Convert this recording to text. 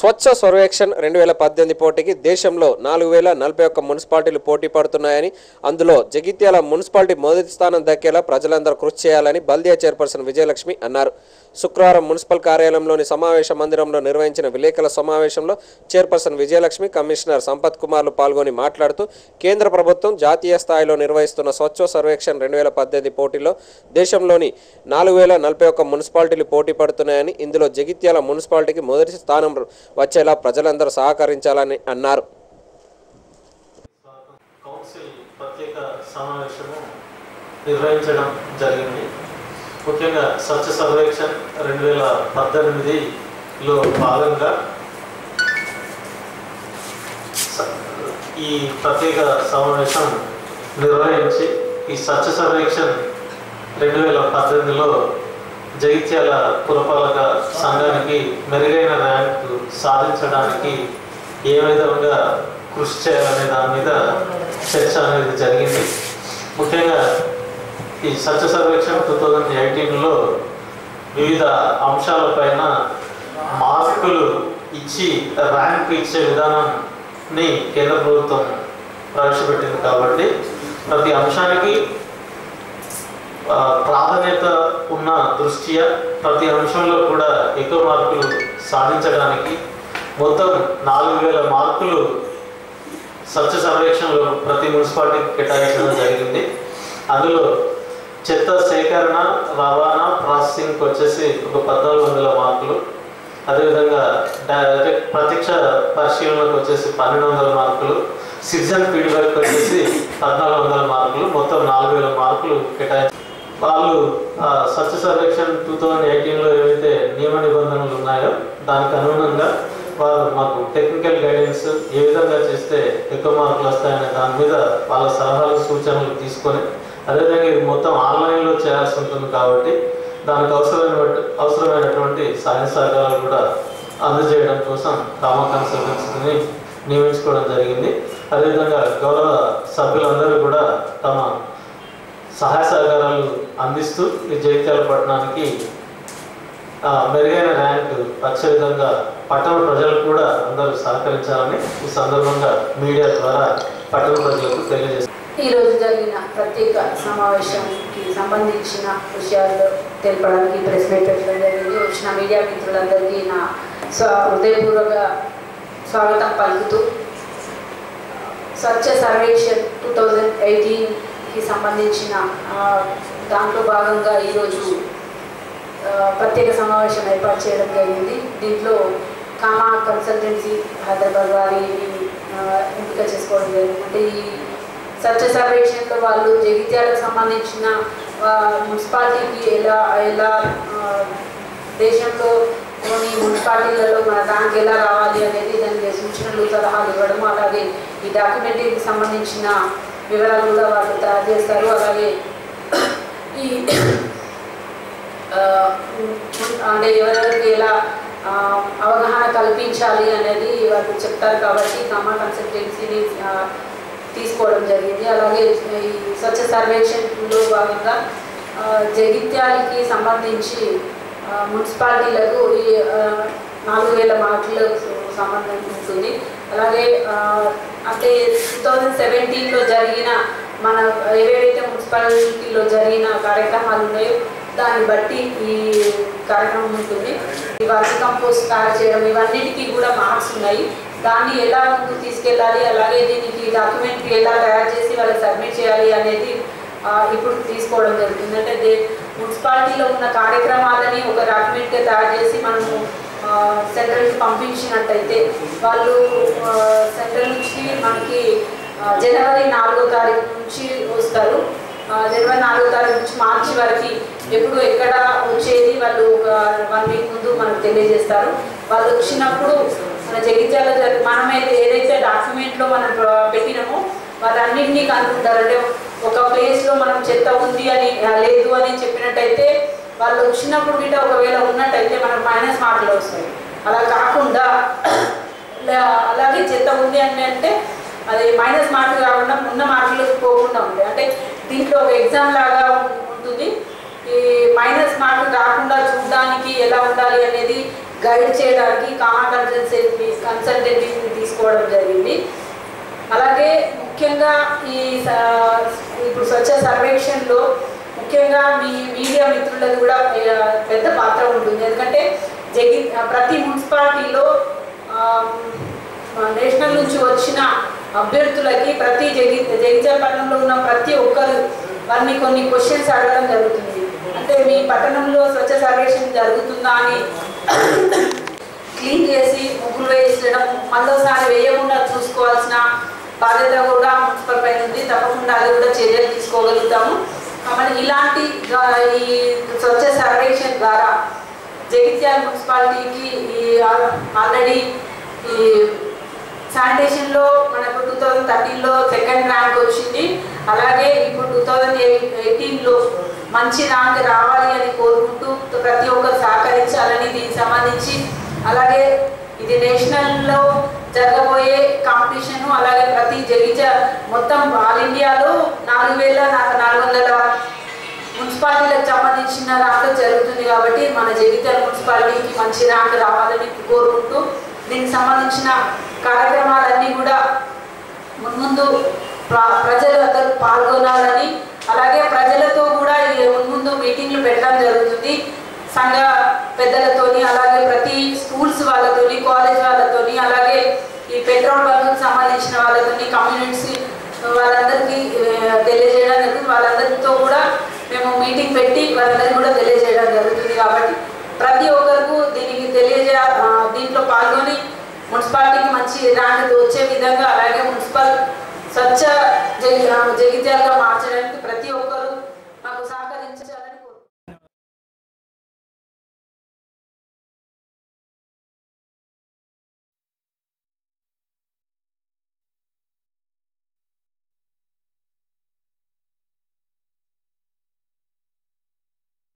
స్వచ్ఛ సర్వేక్షణ్ రెండు వేల పద్దెనిమిది పోటీకి దేశంలో నాలుగు వేల నలభై ఒక్క మున్సిపాలిటీలు పోటీ పడుతున్నాయని అందులో జగిత్యాల మున్సిపాలిటీ మొదటి స్థానం దక్కేలా ప్రజలందరూ కృషి చేయాలని బల్దియా చైర్పర్సన్ విజయలక్ష్మి అన్నారు. శుక్రవారం మున్సిపల్ కార్యాలయంలోని సమావేశ మందిరంలో నిర్వహించిన విలేకరుల సమావేశంలో చైర్పర్సన్ విజయలక్ష్మి కమిషనర్ సంపత్ కుమార్లు పాల్గొని మాట్లాడుతూ కేంద్ర ప్రభుత్వం జాతీయ స్థాయిలో నిర్వహిస్తున్న స్వచ్ఛ సర్వేక్షణ్ రెండు వేల పద్దెనిమిది పోటీలో దేశంలోని నాలుగు వేల నలభై ఒక్క మున్సిపాలిటీలు పోటీ పడుతున్నాయని ఇందులో జగిత్యాల మున్సిపాలిటీకి మొదటి స్థానం వచ్చేలా ప్రజలందరూ సహకరించాలని అన్నారు. కౌన్సిల్ ప్రత్యేక సమావేశము నిర్వహించడం జరిగింది. ముఖ్యంగా స్వచ్ఛ సర్వేక్షణ్ రెండు వేల పద్దెనిమిదిలో భాగంగా ఈ ప్రత్యేక సమావేశం నిర్వహించి ఈ స్వచ్ఛ సర్వేక్షణ్ రెండు వేల పద్దెనిమిదిలో జగిత్యాల పురపాలక సంఘానికి మెరుగైన ర్యాంకు సాధించడానికి ఏ విధంగా కృషి చేయాలనే దాని మీద చర్చ అనేది జరిగింది. ముఖ్యంగా ఈ సత్య సర్వేక్షణ టూ థౌజండ్ ఎయిటీన్లో వివిధ అంశాలపైన మార్కులు ఇచ్చి ర్యాంక్ ఇచ్చే విధానాన్ని కేంద్ర ప్రభుత్వం ప్రవేశపెట్టింది కాబట్టి ప్రతి అంశానికి ప్రాధాన్యత ఉన్న దృష్ట్యా ప్రతి అంశంలో కూడా ఎక్కువ మార్కులు సాధించడానికి మొత్తం నాలుగు వేల మార్కులు స్వచ్ఛ సర్వేక్షణలో ప్రతి మున్సిపాలిటీకి కేటాయించడం జరిగింది. అందులో చెత్త సేకరణ రవాణా ప్రాసెసింగ్కి వచ్చేసి ఒక పద్నాలుగు వందల మార్కులు. అదేవిధంగా డైరెక్ట్ ప్రత్యక్ష పరిశీలనకు వచ్చేసి పన్నెండు వందల మార్కులు. సిటిజన్ ఫీడ్బ్యాక్ వచ్చేసి పద్నాలుగు వందల మార్కులు. మొత్తం నాలుగు వేల మార్కులు కేటాయించారు వాళ్ళు ఆ, స్వచ్ఛ సర్వేక్షణ్ టూ థౌజండ్ ఎయిటీన్లో ఏవైతే నియమ నిబంధనలు ఉన్నాయో దానికి అనుగుణంగా వారు మాకు టెక్నికల్ గైడెన్స్ ఏ విధంగా చేస్తే ఎక్కువ మార్కులు వస్తాయనే దాని మీద వాళ్ళ సలహాలు సూచనలు తీసుకొని అదేవిధంగా ఇది మొత్తం ఆన్లైన్లో చేయాల్సి ఉంటుంది కాబట్టి దానికి అవసరమైన అవసరమైనటువంటి సహాయ సహకారాలు కూడా అందజేయడం కోసం కామ కన్సల్టెన్సీని నియమించుకోవడం జరిగింది. అదేవిధంగా గౌరవ సభ్యులందరూ కూడా తమ సహాయ సహకారాలు అందిస్తూ ఈ జగిత్యాల పట్టణానికి మెరుగైన ర్యాంకు వచ్చే పట్టణ ప్రజలు కూడా అందరూ సహకరించాలని ఈ సందర్భంగా మీడియా ద్వారా పట్టణ ప్రజలకు తెలియజేస్తారు ఈరోజు జరిగిన ప్రత్యేక సమావేశానికి సంబంధించిన విషయాలు తెలపడానికి ప్రెస్ మీట్ పెట్టడం జరిగింది. వచ్చిన మీడియా మిత్రులందరికీ నా స్వ హృదయపూర్వక స్వాగతం పలుకుతూ స్వచ్ఛ సర్వేషన్ టూ థౌజండ్ ఎయిటీన్కి సంబంధించిన దాంట్లో భాగంగా ఈరోజు ప్రత్యేక సమావేశం ఏర్పాటు చేయడం జరిగింది. దీంట్లో కామా కన్సల్టెన్సీ హైదరాబాద్ వారిని ఎంపిక చేసుకోవడం జరిగింది. అంటే ఈ స్వచ్ఛ సర్వేక్షణలో వాళ్ళు జగిత్యాలకు సంబంధించిన మున్సిపాలిటీకి ఎలా ఎలా దేశంతో దేశంలో కొన్ని మున్సిపాలిటీలలో మన దానికి ఎలా రావాలి అనేది దానికి సూచనలు సలహాలు ఇవ్వడం అలాగే ఈ డాక్యుమెంటరీకి సంబంధించిన వివరాలు కూడా వాళ్ళు తయారు చేస్తారు. అలాగే ఈ అంటే ఎవరెవరికి ఎలా అవగాహన కల్పించాలి అనేది వాళ్ళు చెప్తారు కాబట్టి కమా కన్సల్టెన్సీని తీసుకోవడం జరిగింది. అలాగే ఈ స్వచ్ఛ సర్వేక్షణలో భాగంగా జగిత్యాలకి సంబంధించి మున్సిపాలిటీలకు ఈ నాలుగు వేల మార్కులకు సంబంధం ఉంటుంది. అలాగే అంటే టూ థౌజండ్ సెవెంటీన్లో జరిగిన మన ఏవేవైతే మున్సిపాలిటీలో జరిగిన కార్యక్రమాలు ఉన్నాయో దాన్ని బట్టి ఈ కార్యక్రమం ఉంటుంది. ఈ వర్క్ కంపోస్ట్ తయారు చేయడం ఇవన్నిటికీ కూడా మార్క్స్ ఉన్నాయి. దాన్ని ఎలా ముందు తీసుకెళ్ళాలి? అలాగే దీనికి డాక్యుమెంట్ ఎలా తయారు చేసి వాళ్ళకి సబ్మిట్ చేయాలి అనేది ఇప్పుడు తీసుకోవడం జరుగుతుంది. అంటే దే మున్సిపాలిటీలో ఉన్న కార్యక్రమాలని ఒక డాక్యుమెంట్గా తయారు చేసి మనము సెంట్రల్కి పంపించినట్టయితే వాళ్ళు సెంట్రల్ నుంచి మనకి జనవరి నాలుగో తారీఖు నుంచి వస్తారు. జనవరి నాలుగో తారీఖు నుంచి మార్చి వరకు ఎప్పుడు ఎక్కడ వచ్చేది వాళ్ళు ఒక వన్ వీక్ ముందు మనకు తెలియజేస్తారు. వాళ్ళు వచ్చినప్పుడు మన జగిత్యాల మనం ఏదైతే డాక్యుమెంట్లో మనం పెట్టినామో వాటన్నింటినీ కనుక్కుంటారు అంటే ఒక ప్లేస్లో మనం చెత్త ఉంది అని లేదు అని చెప్పినట్టయితే వాళ్ళు వచ్చినప్పుడు గిట్ట ఒకవేళ ఉన్నట్టయితే మనకు మైనస్ మార్కులు వస్తాయి. అలా కాకుండా అలాగే చెత్త ఉంది అని అంటే అది మైనస్ మార్కులు కాకుండా ఉన్న మార్కులకు పోకుండా ఉంటాయి. అంటే దీంట్లో ఒక ఎగ్జామ్ లాగా ఉంటుంది. ఈ మైనస్ మార్కులు కాకుండా చూడడానికి ఎలా ఉండాలి అనేది గైడ్ చేయడానికి కామా కన్సల్టెన్సీ కన్సల్టెన్సీని తీసుకోవడం జరిగింది. అలాగే ముఖ్యంగా ఈ స- ఇప్పుడు స్వచ్ఛ సర్వేక్షణలో ముఖ్యంగా మీ మీడియా మిత్రులది కూడా పెద్ద పాత్ర ఉంటుంది. ఎందుకంటే జగి ప్రతి మున్సిపాలిటీలో నేషనల్ నుంచి వచ్చిన అభ్యర్థులకి ప్రతి జగి పట్టణంలో ఉన్న ప్రతి ఒక్కరు వారిని కొన్ని క్వశ్చన్స్ అడగడం జరుగుతుంది. అంటే మీ పట్టణంలో స్వచ్ఛ సర్వేక్షణ జరుగుతుందా అని క్లీన్ చేసి ముగ్గులు వేయించడం మళ్ళీసారి వేయకుండా చూసుకోవాల్సిన బాధ్యత కూడా మున్సిపల్ పైన ఉంది. తప్పకుండా అది కూడా చర్యలు తీసుకోగలుగుతాము. మనం ఇలాంటి ఈ స్వచ్ఛ సర్వేక్షణ ద్వారా జగిత్యాల మున్సిపాలిటీకి ఈ ఆల్రెడీ ఈ శానిటేషన్లో మనకు టూ థౌజండ్ థర్టీన్లో సెకండ్ ర్యాంక్ వచ్చింది. అలాగే ఇప్పుడు థౌజండ్ ఎయిటీన్లో మంచి ర్యాంక్ రావాలి అని కోరుకుంటూ ప్రతి ఒక్కరు సహకరించాలని దీనికి సంబంధించి అలాగే ఇది నేషనల్లో జరగబోయే కాంపిటీషన్ అలాగే ప్రతి జగిత్య మొత్తం ఆల్ ఇండియాలో నాలుగు వేల నాలుగు వందల మున్సిపాలిటీలకు సంబంధించిన దాంట్లో జరుగుతుంది కాబట్టి మన జగిత్యాల మున్సిపాలిటీకి మంచి ర్యాంక్ రావాలని కోరుకుంటూ దీనికి సంబంధించిన కార్యక్రమాలన్నీ కూడా ముందు ప్ర- ప్రజలు అందరూ పాల్గొనాలని అలాగే ప్రజలతో కూడా ఈ మీటింగ్లు పెట్టడం జరుగుతుంది. సంఘ పెద్దలతోని అలాగే ప్రతి స్కూల్స్ వాళ్ళతోని కాలేజ్ వాళ్ళతోని అలాగే ఈ పెట్రోల్ బంక్ సంబంధించిన వాళ్ళతోని కమ్యూనిటీస్ వాళ్ళందరికీ తెలియజేయడం జరుగుతుంది. వాళ్ళందరితో కూడా మేము మీటింగ్ పెట్టి వాళ్ళందరికీ కూడా తెలియజేయడం జరుగుతుంది కాబట్టి ప్రతి ఒక్కరికి దీనికి తెలియజే దీంట్లో పాల్గొని మున్సిపాలిటీకి మంచి ర్యాంక్ వచ్చే విధంగా అలాగే మున్సిపల్ స్వచ్ఛ జగి జగిత్యాలుగా మార్చడానికి